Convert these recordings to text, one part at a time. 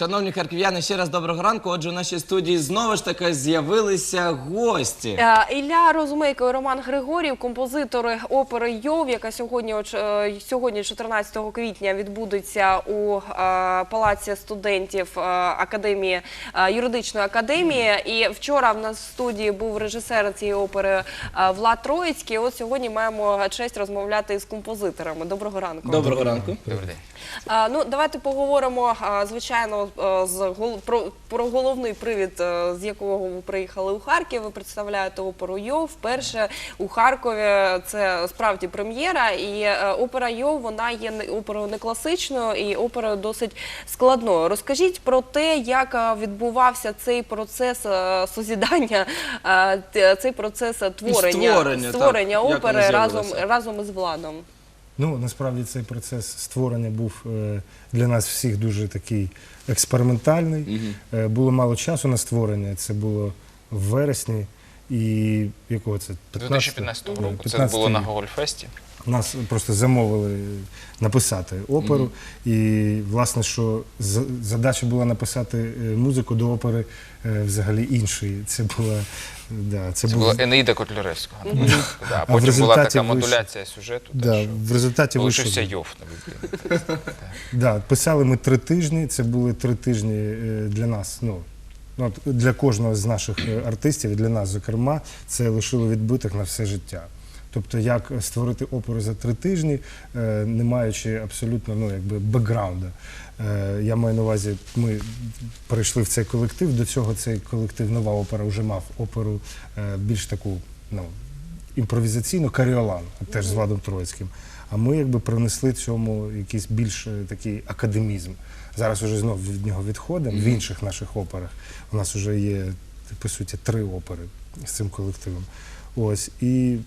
шановні харків'яни, ще раз доброго ранку. Отже, у нашій студії знову ж таки з'явилися гості. Е, Ілля Розумейко і Роман Григорів, композитори опери Йов, яка сьогодні, о ч- е, сьогодні, 14 квітня, відбудеться у е, палаці студентів е, академії е, юридичної академії. І вчора в нас в студії був режисер цієї опери е, Влад Троїцький. От сьогодні маємо честь розмовляти з композиторами. Доброго ранку. Доброго ранку. Добрий день. А, ну, давайте поговоримо, а, звичайно, з гол- про, про головний привід, е, з якого ви приїхали у Харків. Ви представляєте оперу Йов. Вперше у Харкові це справді прем'єра. І е, опера Йов вона є оперою не класичною і оперою досить складною. Розкажіть про те, як е, відбувався цей процес е, созідання, е, цей процес е, творення, створення, створення Як опери разом, разом із Владом. Ну, насправді цей процес створення був е, для нас всіх дуже такий експериментальний. Угу. Було мало часу на створення. Це було в вересні. І якого це? 2015 року. Це було на. Гогольфесті. Нас просто замовили написати оперу. І, власне, що з- задача була написати е, музику до опери е, взагалі іншої. Це була да, це Це був, була Енеїда Котляревського. Да, А в Потім була результаті така вийшло- модуляція сюжету. так да, що в результаті вийшов. Залишився Йов на. Да, писали ми три тижні. Це були три тижні е, для нас. Ну ну, от для кожного з наших е, артистів, і для нас, зокрема, це лишило відбиток на все життя. Тобто, як створити оперу за три тижні, е, не маючи абсолютно ну, якби бекграунда. Е, Я маю на увазі, ми перейшли в цей колектив. До цього цей колектив нова опера вже мав оперу е, більш таку ну, імпровізаційну каріолан, теж з Владом Троїцьким. А ми якби принесли цьому якийсь більш такий академізм. Зараз вже знов від нього відходимо в інших наших операх. У нас вже є, по суті, три опери з цим колективом. Ось і.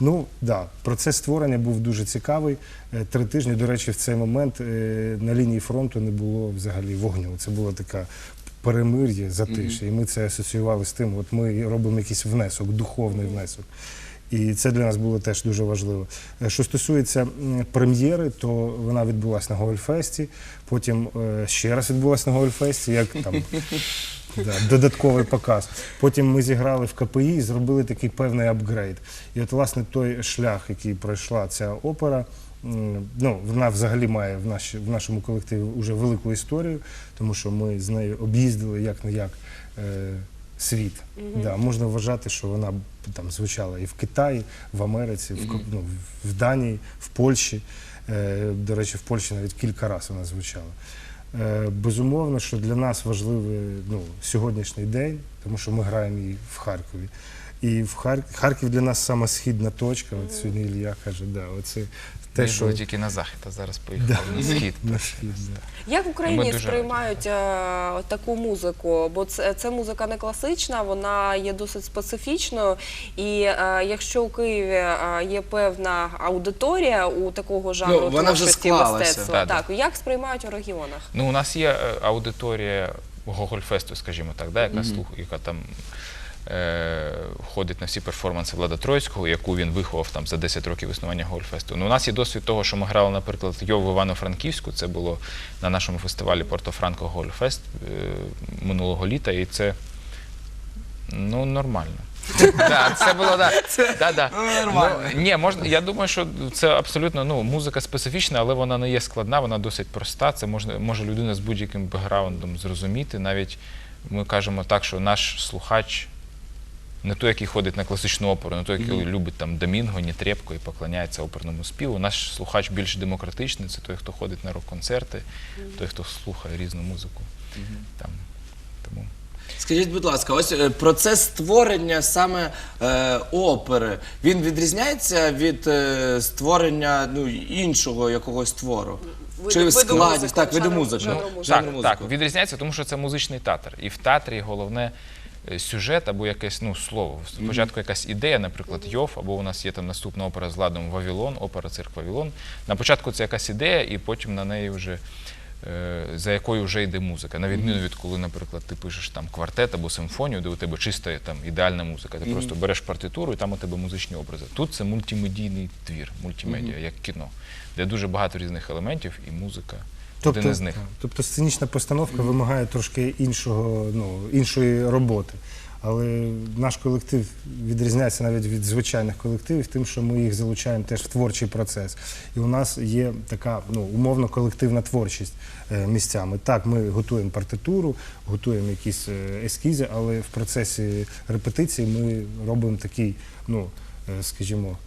Ну да, процес створення був дуже цікавий. Е, Три тижні. До речі, в цей момент е, на лінії фронту не було взагалі вогню. Це була така перемир'я, затишя. І ми це асоціювали з тим. От ми робимо якийсь внесок, духовний внесок. І це для нас було теж дуже важливо. Е, Що стосується прем'єри, то вона відбулася на Гольфесті, потім ще раз відбулася на Гольфесті, як там да, додатковий показ. Потім ми зіграли в КПІ і зробили такий певний апгрейд. І от, власне, той шлях, який пройшла ця опера, ну, вона взагалі має в, наші, в нашому колективі вже велику історію, тому що ми з нею об'їздили як не як. Е, Світ да, можна вважати, що вона там звучала і в Китаї, в Америці, в, ну, в Данії, в Польщі. Е, до речі, в Польщі навіть кілька разів вона звучала. Е, безумовно, що для нас важливий ну, сьогоднішній день, тому що ми граємо її в Харкові. І в Хар... Харків для нас сама східна точка. От сьогодні Ілля каже, да, оце те, Ми що були тільки на захід, а зараз поїхали на схід. на схід. Да. Як в Україні дуже сприймають е, таку музику? Бо це, це музика не класична, вона є досить специфічною. І е, якщо у Києві е, є певна аудиторія у такого жанру Ну, вона вже творчості склалася. мистецтва, Так, так як сприймають у регіонах? Ну, у нас є е, аудиторія Гогольфесту, скажімо так, да, яка, слух, яка там е, ходить на всі перформанси Влада Троїцького, яку він виховав там за 10 років існування Гогольфесту. Ну, у нас є досвід того, що ми грали, наприклад, Йов в Івано-Франківську. Це було на нашому фестивалі Порто-Франко Гогольфест е, минулого літа, і це ну, нормально. Це було нормально. Ну, ні, можна. Я думаю, що це абсолютно ну, музика специфічна, але вона не є складна, вона досить проста. Це можна може людина з будь-яким бекграундом зрозуміти. Навіть ми кажемо так, що наш слухач не той, який ходить на класичну оперу, не той, який любить там Домінго, Нітрепко і поклоняється оперному співу. Наш слухач більш демократичний, це той, хто ходить на рок-концерти, той, хто слухає різну музику. Там, тому. Скажіть, будь ласка, ось е, процес створення саме е, опери, він відрізняється від е, створення ну, іншого якогось твору? Чи виду складність? музики, Так, виду жанру- Ну. Так, музики. так, відрізняється, тому що це музичний театр. І в театрі головне сюжет або якесь ну, слово. Спочатку якась ідея, наприклад, Йов, або у нас є там наступна опера з ладом Вавилон, опера цирк Вавилон. На початку це якась ідея, і потім на неї вже. е, За якою вже йде музика, на відміну від коли, наприклад, ти пишеш там квартет або симфонію, де у тебе чиста там ідеальна музика. Ти просто береш партитуру і там у тебе музичні образи. Тут це мультимедійний твір, мультимедіа, як кіно, де дуже багато різних елементів, і музика один із них. Тобто сценічна постановка вимагає трошки іншого, ну, іншої роботи. Але наш колектив відрізняється навіть від звичайних колективів, тим, що ми їх залучаємо теж в творчий процес. І у нас є така ну, умовно колективна творчість е, місцями. Так, ми готуємо партитуру, готуємо якісь е, ескізи, але в процесі репетиції ми робимо такий, ну, е, скажімо,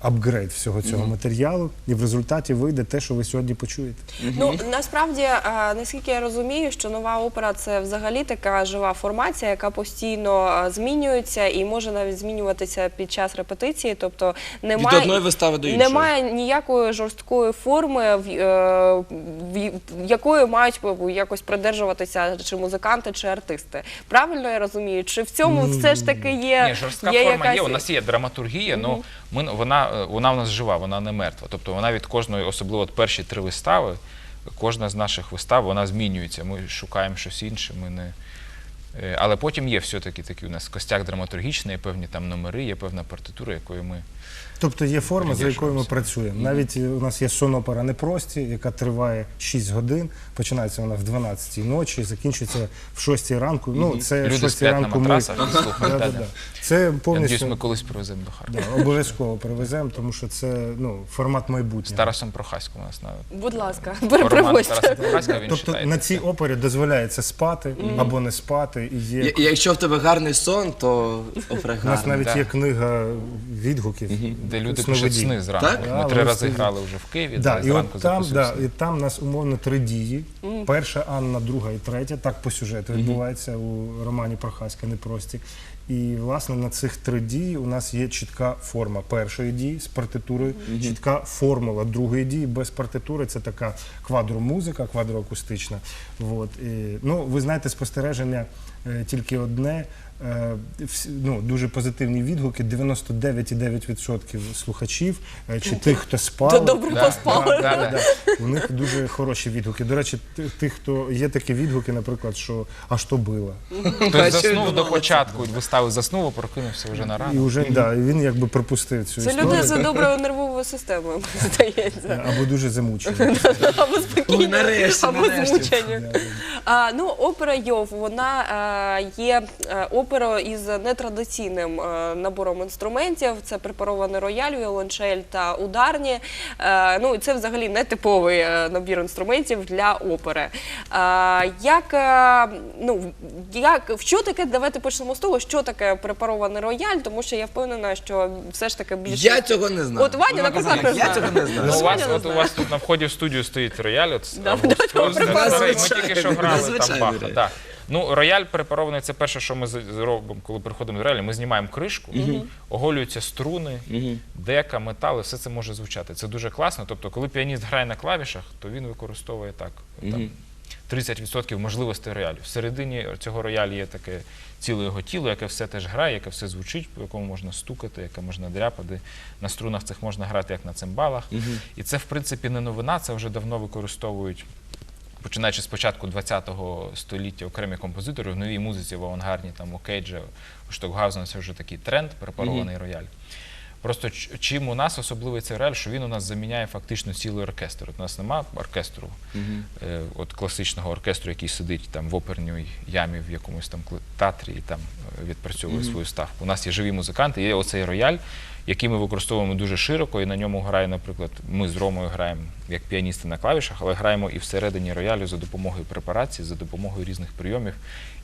апгрейд всього цього матеріалу, і в результаті вийде те, що ви сьогодні почуєте. Ну насправді, е, наскільки я розумію, що нова опера це взагалі така жива формація, яка постійно е, змінюється і може навіть змінюватися під час репетиції. Тобто немає одної вистави до іншої. Немає ніякої жорсткої форми, в, е, в- якої мають якось придержуватися чи музиканти, чи артисти. Правильно я розумію? Чи в цьому все ж таки є, Ні, жорстка є форма якась... є. У нас є драматургія, але ми, вона, е, вона в нас жива, вона не мертва. Тобто вона від кожної, особливо от перші три вистави, кожна з наших вистав вона змінюється. Ми шукаємо щось інше. Ми не... е, Але потім є все-таки такий у нас костяк драматургічний, є певні там номери, є певна партитура, якою ми. Тобто є форма, за якою ми працюємо. Навіть у нас є сонопера непрості, яка триває 6 годин. Починається вона в 12 ночі, закінчується в 6 ранку. Ну, це Люди 6 сплять на ранку ми... матрасах і слухають. Да, да, да, да. да. Це Я надіюсь, повністю ми колись привеземо до Харкова. да, обов'язково привеземо, тому що це ну, формат З майбутнього. Тарасом Прохаськом у нас на Будь ласка, роман він Тобто читає на цій опері дозволяється спати або не спати. І є Якщо в тебе гарний сон, то опера у нас навіть да. є книга відгуків, де люди пишуть сни зранку. Так? Ми три рази грали вже в Києві, Да, і зранку от там, да, і там нас умовно три дії. Перша Анна, друга і третя. Так по сюжету відбувається у романі Прохаська непрості. І власне на цих три дії у нас є чітка форма першої дії з партитурою, чітка формула другої дії без партитури. Це така квадромузика, квадроакустична. Вот. І, ну, ви знаєте, спостереження тільки одне. Е, ну, дуже позитивні відгуки. 99,9% слухачів чи тих, хто спав. То добре Да, поспали. да, да, да. У них дуже хороші відгуки. До речі, тих, хто є такі відгуки, наприклад, що а що було? Хтось заснув до початку вистави, заснув, а прокинувся вже на І вже да, він якби пропустив цю Це історію. люди з доброю нервовою системою, здається. або дуже замучені. Або нарешті, або змучені. Ну, опера Йов, вона е, є е, оперою із нетрадиційним е, набором інструментів. Це препарований рояль, віолончель та ударні. Е, ну, і це взагалі нетиповий е, набір інструментів для опери. Як, ну, як, що таке, давайте почнемо з того, що таке препарований рояль, тому що я впевнена, що все ж таки більше... Я цього не знаю. От Ваня, наприклад, не Я цього не знаю. Ну, у вас, не от у вас тут на вході в студію стоїть рояль. От, Да, або да, да. Ми тільки що грали там Баха. Ну, рояль препарований це перше, що ми з- робимо, коли приходимо до роялю. Ми знімаємо кришку, оголюються струни, дека, метали, все це може звучати. Це дуже класно. Тобто, коли піаніст грає на клавішах, то він використовує так. Там, 30% можливостей роялю. Всередині цього роялю є таке ціле його тіло, яке все теж грає, яке все звучить, по якому можна стукати, яке можна дряпати. На струнах цих можна грати як на цимбалах. І це, в принципі, не новина, це вже давно використовують. Починаючи з початку ХХ століття окремі композитори в новій музиці в авангардні, там у Кейджа, у Штокгаузена це вже такий тренд, препарований рояль. Просто чим у нас особливий цей рояль, що він у нас заміняє фактично цілий оркестр. От у нас немає оркестру, е, от класичного оркестру, який сидить там в оперній ямі в якомусь там театрі і там е, відпрацьовує свою ставку. У нас є живі музиканти, є оцей рояль, який ми використовуємо дуже широко, і на ньому грає, наприклад, ми з Ромою граємо як піаністи на клавішах, але граємо і всередині роялю за допомогою препарації, за допомогою різних прийомів,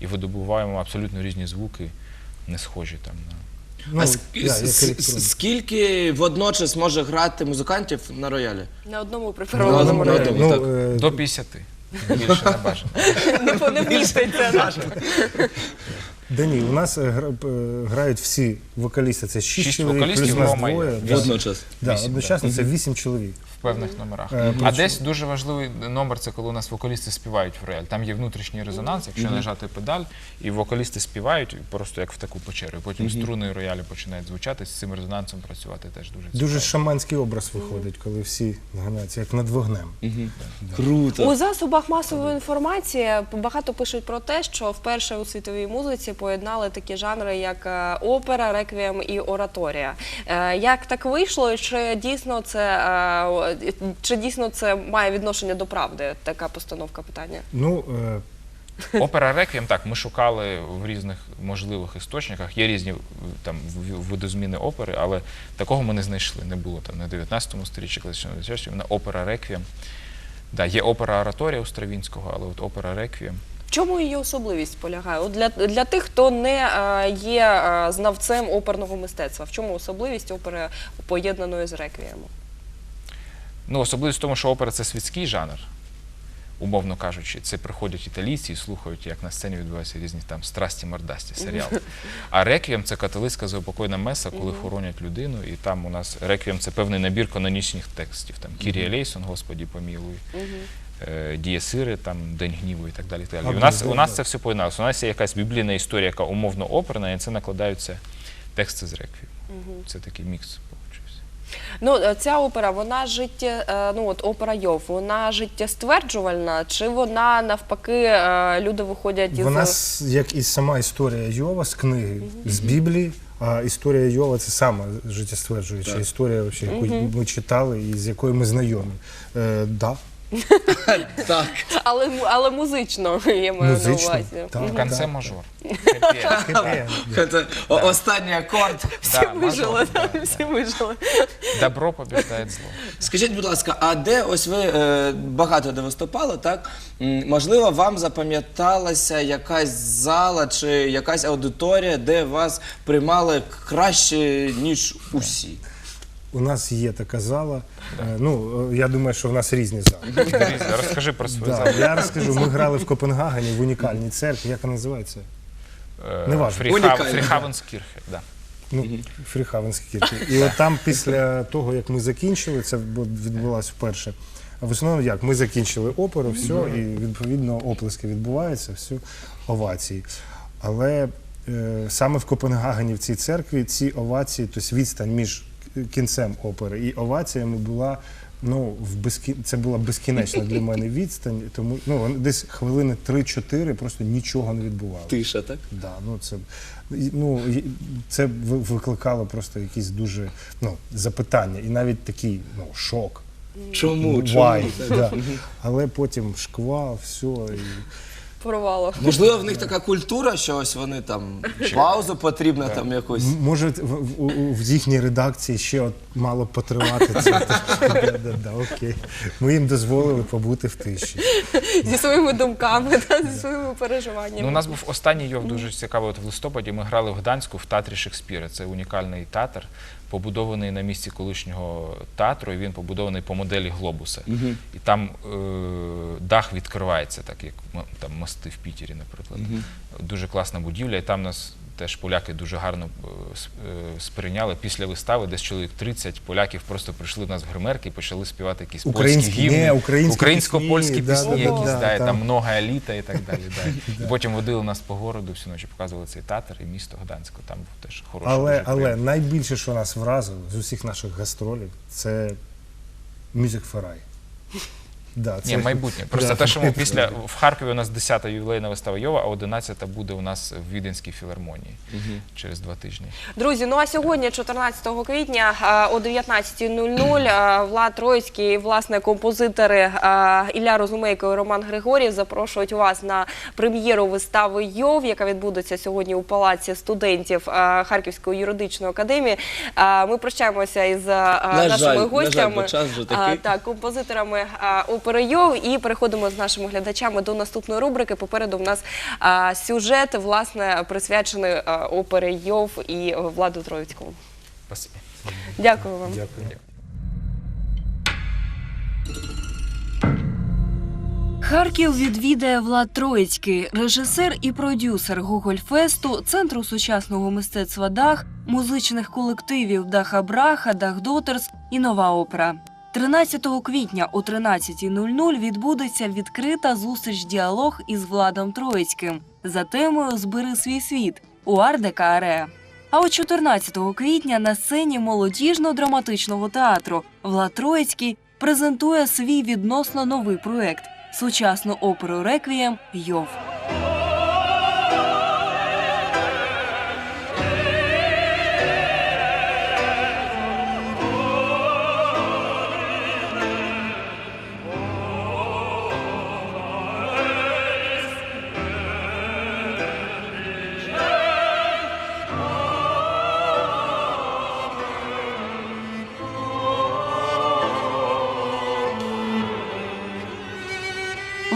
і видобуваємо абсолютно різні звуки, не схожі там на. Ну, а да, як с- електронні. скільки водночас може грати музикантів на роялі? На одному препарованому. Ну, так. е, До 50. Більше не бажано. Не, не вміститься. да. Ні, у нас е, гра- е, грають всі вокалісти. Це шість Шість чоловік, вокалістів, плюс нас Рома є. двоє. Да. Водночас. Да, Вісім, одночасно це вісім чоловік. В певних номерах. Е, А десь дуже важливий номер це коли у нас вокалісти співають в рояль. Там є внутрішній резонанс, якщо нажати педаль, і вокалісти співають просто як в таку печеру. Потім струни роялю починають звучати, з цим резонансом працювати теж дуже цікаво. Дуже шаманський образ виходить, коли всі нагинаються, як над вогнем. Круто. У засобах масової інформації багато пишуть про те, що вперше у світовій музиці поєднали такі жанри, як е, опера, реквієм і ораторія. Е, Як так вийшло? Чи дійсно це чи дійсно це має відношення до правди? Така постановка питання? Ну, е, Опера Реквієм, так, ми шукали в різних можливих істочниках. Є різні там видозміни опери, але такого ми не знайшли. Не було там на 19 сторіччі, класичного 20 на опера Реквієм. Да, є опера Ораторія у Стравінського, але от опера Реквієм. В чому її особливість полягає? От для, для тих, хто не е, є е, знавцем оперного мистецтва, в чому особливість опери поєднаної з реквіємом? Ну, особливість в тому, що опера це світський жанр, умовно кажучи. Це приходять італійці і слухають, як на сцені відбуваються різні там страсті мордасті серіал. А реквієм це католицька заупокойна меса, коли хоронять людину, і там у нас реквієм це певний набір канонічних текстів. Там Кірія Лейсон, Господі помілуй. е, Дієсири, там День гніву і так далі. І так далі. У, нас, у нас це все поєдналося. У нас є якась біблійна історія, яка умовно оперна, і на це накладаються тексти з реквієм. Це такий мікс. Ну, е, ця опера, вона життя, е, ну от опера Йов, вона життєстверджувальна, чи вона навпаки е, люди виходять із вона, як і сама історія Йова з книги, з Біблії, а історія Йова це сама життєстверджуюча історія, вообще, яку ми читали і з якою ми знайомі. Е, да, Так. але му- але музично я маю Музично, на увазі. так. В конце да. мажор. Це о- останній акорд. Всі Да, вижили, мажор, да, да, всі вижили. Добро побіждає зло. Скажіть, будь ласка, а де ось ви е, багато де виступали, так? М, Можливо, вам запам'яталася якась зала чи якась аудиторія, де вас приймали краще, ніж усі? У нас є така зала. Е, Ну, е, я думаю, що в нас різні зали. Розкажи про свою Да, залу. я розкажу, ми грали в Копенгагені в унікальній церкві. Як вона називається? Е, Неважно. Унікально. Фріхавенскірхе, да. Ну, Фріхавенський кірки. І от там після того, як ми закінчили, це бу- відбулося вперше. А в основному як? Ми закінчили оперу, все, і відповідно оплески відбуваються, все, овації. Але е, саме в Копенгагені, в цій церкві, ці овації, тобто відстань між кінцем опери і оваціями була. Ну, в безкі... це була безкінечна для мене відстань, тому ну, десь хвилини 3-4 просто нічого не відбувалося. Тиша, так? Да, ну це ну це викликало просто якісь дуже ну запитання, і навіть такий ну шок. Чому? Вай, Чому? да. Але потім шквал, все. І... Порвало. Можливо, в них така культура, що ось вони там паузу потрібно там якусь. М- Може, в, в, у- в їхній редакції ще от мало б потривати це. Да, да, да, окей. Ми їм дозволили побути в тиші. Зі своїми думками, та, зі своїми переживаннями. Ну, у нас був останній йов дуже цікавий. От в листопаді ми грали в Гданську в театрі Шекспіра. Це унікальний театр, побудований на місці колишнього театру, і він побудований по моделі глобуса. І там е, дах відкривається, так як там мости в Пітері, наприклад. Дуже класна будівля, і там нас. Теж поляки дуже гарно е, е, сприйняли після вистави, десь чоловік 30 поляків просто прийшли в нас в гримерки і почали співати якісь Українські, польські гімни, українсько-польські пісні, якісь, да, да, там. много еліта і так далі. Да. І потім водили нас по городу всю ночі, показували цей театр і місто Гданську. Там був теж хороший. Але, але найбільше, що нас вразило з усіх наших гастролів, це Music for Eye. Да, Ні, майбутнє. Просто Да, те, що ми після в Харкові у нас 10-та ювілейна вистава Йова, а 11-та буде у нас в Віденській філармонії через два тижні. Друзі, ну а сьогодні, 14 квітня, о 19.00, Влад Троїцький, і, власне, композитори Ілля Розумейко і Роман Григорів запрошують вас на прем'єру вистави Йов, яка відбудеться сьогодні у палаці студентів Харківської юридичної академії. Ми прощаємося із На нашими жаль, на жаль, гостями. час вже такий. Так, композиторами а, опери Йов і переходимо з нашими глядачами до наступної рубрики. Попереду в нас а, сюжет, власне, присвячений а, опері Йов і Владу Троїцькому. Спасибі. Дякую вам. Дякую. Харків відвідає Влад Троїцький, режисер і продюсер Гогольфесту, Центру сучасного мистецтва Дах, музичних колективів Даха Браха, Дах Дотерс і Нова опера. 13 квітня о 13.00 відбудеться відкрита зустріч-діалог із Владом Троїцьким за темою Збери свій світ у Ардека Аре. А от 14 квітня на сцені молодіжно-драматичного театру Влад Троїцький презентує свій відносно новий проект сучасну оперу Реквієм Йов.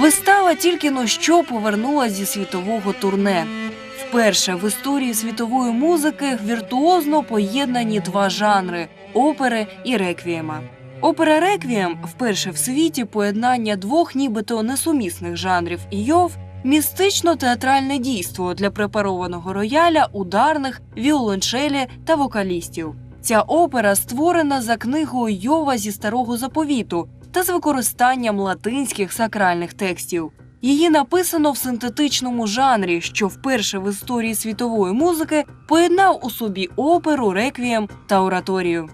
Вистава тільки но що повернулася зі світового турне. Вперше в історії світової музики віртуозно поєднані два жанри опери і реквієма. Опера реквієм вперше в світі поєднання двох нібито несумісних жанрів Йов містично-театральне дійство для препарованого рояля, ударних, віолончелі та вокалістів. Ця опера створена за книгою Йова зі старого заповіту та з використанням латинських сакральних текстів. Її написано в синтетичному жанрі, що вперше в історії світової музики поєднав у собі оперу, реквієм та ораторію.